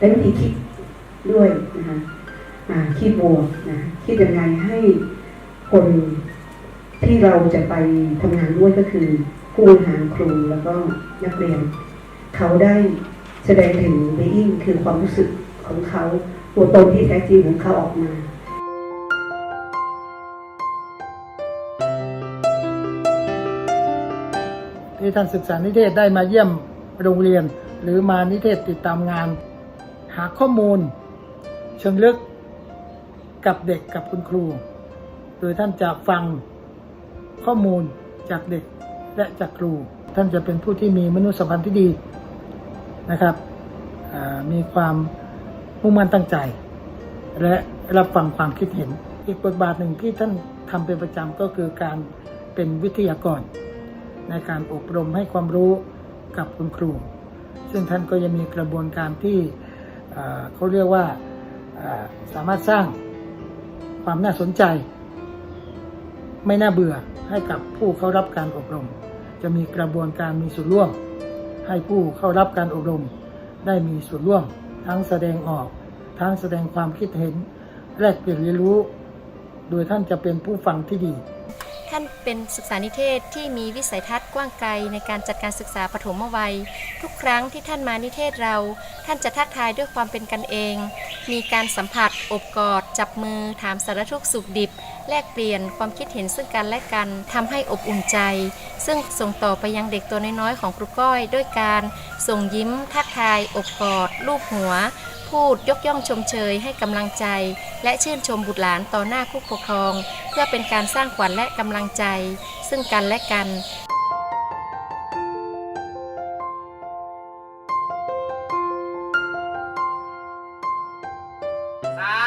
และวิธีคิดด้วยนะคะคิดบวกนะคิดยังไงให้คนที่เราจะไปทำงานด้วยก็คือ ผู้บริหารครูแล้วก็นักเรียน เขาได้แสดงถึง being คือความรู้สึกของเขาตัวตนที่แท้จริงของเขาออกมาที่ท่านศึกษานิเทศได้มาเยี่ยมโรงเรียน หรือมานิเทศติดตามงานาข้อมูล เชิงลึกกับเด็กกับคุณครู โดยท่านจะฟังข้อมูลจากเด็กและจากครู ท่านจะเป็นผู้ที่มีมนุษยสัมพันธ์ที่ดีนะครับมีความมุ่งมั่นตั้งใจ และรับฟังความคิดเห็น อีกบทบาทหนึ่งที่ท่านทำเป็นประจำก็คือการเป็นวิทยากร ในการอบรมให้ความรู้กับคุณครู ซึ่งท่านก็ยังมีกระบวนการที่ เขาเรียกว่าสามารถสร้างความน่าสนใจ ไม่น่าเบื่อให้กับผู้เข้ารับการอบรม จะมีกระบวนการมีส่วนร่วม ให้ผู้เข้ารับการอบรม ได้มีส่วนร่วม ทั้งแสดงออก ทั้งแสดงความคิดเห็น แลกเปลี่ยนเรียนรู้ โดยท่านจะเป็นผู้ฟังที่ดี ท่านเป็นศึกษานิเทศที่มีวิสัยทัศน์กว้างไกลในการจัดการศึกษาปฐมวัย ทุกครั้งที่ท่านมานิเทศเรา ท่านจะทักทายด้วยความเป็นกันเอง มีการสัมผัส อบกอด จับมือ ถามสารทุกข์สุขดิบ แลกเปลี่ยนความคิดเห็นซึ่งกันและกันทำให้อบอุ่นใจ ซึ่งส่งต่อไปยังเด็กตัวน้อยๆของครูก้อย ด้วยการส่งยิ้ม ทักทาย อบกอด ลูบหัว พูดยกย่องชมเชยให้กำลังใจ และชื่นชมบุตรหลานต่อหน้าคู่ปกครอง เพื่อเป็นการสร้างขวัญและกำลังใจ ซึ่งกันและกันสา